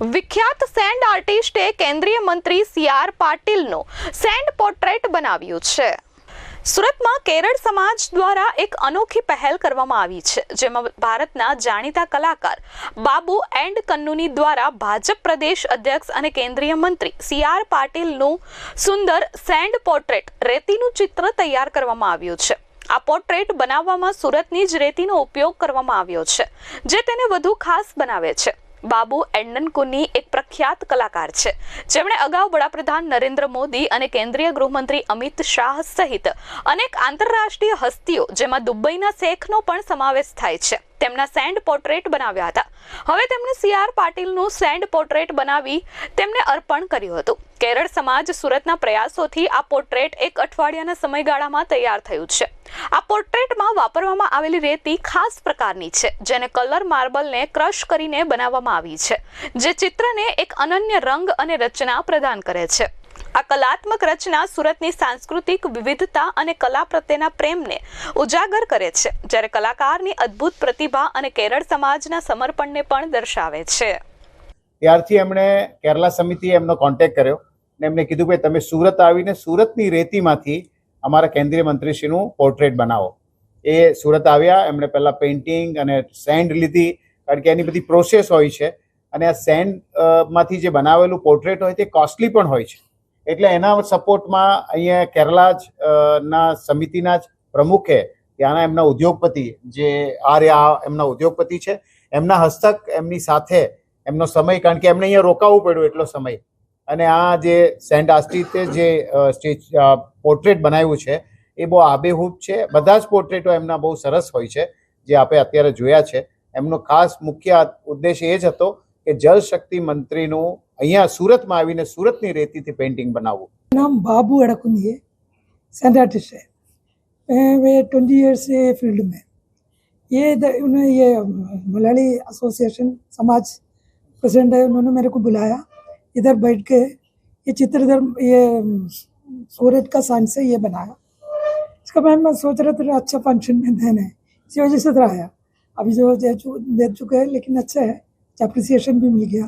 વિખ્યાત સેન્ડ આર્ટિસ્ટે કેન્દ્રીય મંત્રી સી આર પાટીલનું સેન્ડ પોર્ટ્રેટ બનાવ્યું છે. સુરતમાં કેરળ સમાજ દ્વારા એક અનોખી પહેલ કરવામાં આવી છે, જેમાં ભારતના જાણીતા કલાકાર બાબુ એન્ડ કન્નુની દ્વારા ભાજપ પ્રદેશ અધ્યક્ષ અને કેન્દ્રીય મંત્રી સી આર પાટીલનું સુંદર સેન્ડ પોર્ટ્રેટ રેતીનું ચિત્ર તૈયાર કરવામાં આવ્યું છે. આ પોર્ટ્રેટ બનાવવામાં સુરતની જ રેતીનો ઉપયોગ કરવામાં આવ્યો છે, જે તેને વધુ ખાસ બનાવે છે. બાબુ એન્ડન કુન્ની એક પ્રખ્યાત કલાકાર છે. જેમણે અગાઉ વડાપ્રધાન નરેન્દ્ર મોદી અને કેન્દ્રીય ગૃહમંત્રી અમિત શાહ સહિત અનેક આંતરરાષ્ટ્રીય હસ્તીઓ, જેમાં દુબઈના શેખનો પણ સમાવેશ થાય છે. તેમના સેન્ડ પોર્ટ્રેટ બનાવ્યા હતા. હવે તેમણે સી આર પાટીલનું સેન્ડ પોર્ટ્રેટ બનાવી તેમને અર્પણ કર્યું હતું. કેરળ સમાજ સુરતના પ્રયાસોથી આ પોર્ટ્રેટ એક અઠવાડિયાના સમયગાળામાં તૈયાર થયું છે. આ પોર્ટ્રેટમાં વાપરવામાં આવેલી રેતી ખાસ પ્રકારની છે, જેને કલર માર્બલને ક્રશ કરીને બનાવવામાં આવી છે, જે ચિત્રને એક અનન્ય રંગ અને રચના પ્રદાન કરે છે. આ કલાત્મક રચના સુરતની સાંસ્કૃતિક વિવિધતા અને કલા પ્રત્યેના પ્રેમને ઉજાગર કરે છે, જ્યારે કલાકારની અદ્ભુત પ્રતિભા અને કેરળ સમાજના સમર્પણને પણ દર્શાવે છે. ત્યારથી એમણે કેરલા સમિતિએ એમનો કોન્ટેક કર્યો ને એમને કીધું કે તમે સુરત આવીને સુરતની રેતીમાંથી અમારા કેન્દ્રીય મંત્રીશ્રીનું પોર્ટ્રેટ બનાવો. એ સુરત આવ્યા, એમણે પહેલાં પેઇન્ટિંગ અને સેન્ડ લીધી, કારણ કે એની બધી પ્રોસેસ હોય છે. અને આ સેન્ડમાંથી જે બનાવેલું પોર્ટ્રેટ હોય તે કોસ્ટલી પણ હોય છે. એટલે એના સપોર્ટમાં અહીંયા કેરલા જ ના સમિતિના જ પ્રમુખે ત્યાંના એમના ઉદ્યોગપતિ જે આર્યા એમના ઉદ્યોગપતિ છે, એમના હસ્તક એમની સાથે એમનો સમય, કારણ કે એમને અહીંયા રોકાવું પડ્યું એટલો સમય. અને આ જે સેન્ટ આસ્ટિતે જે સ્ટેજ પોર્ટ્રેટ બનાવ્યું છે, એ બહુ આબેહૂબ છે. બધા જ પોર્ટ્રેટો એમના બહુ સરસ હોય છે, જે આપણે અત્યારે જોયા છે. એમનો ખાસ મુખ્ય ઉદ્દેશ એ જ હતો કે જલ શક્તિ મંત્રીનું અહીંયા સુરતમાં આવીને સુરતની રેતીથી પેઇન્ટિંગ બનાવવું नाम बाबू अड़कुंदी है सेंट आर्टिस्ट है मैं- वे ट्वेंटी ईयर्स से फील्ड में ये इधर- उन्होंने ये मलयाली एसोसिएशन समाज प्रेसिडेंट है उन्होंने मेरे को बुलाया इधर बैठ के ये चित्र इधर ये सूरत का साइन से ये बनाया इसका मैं मैं सोच रहा था अच्छा फंक्शन में देना है इसी वजह से इधर आया अभी जो दे चु- दे चुके हैं लेकिन अच्छा है अप्रिसिएशन भी मिल गया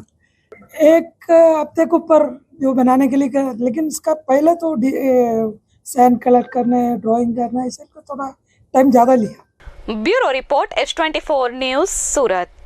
एक हफ़्ते के ऊपर जो बनाने के लिए कर, लेकिन इसका पहले तो सैन कलर करने ड्राइंग करना इसे तो थोड़ा टाइम ज़्यादा लिया। Bureau report H twenty four news Surat.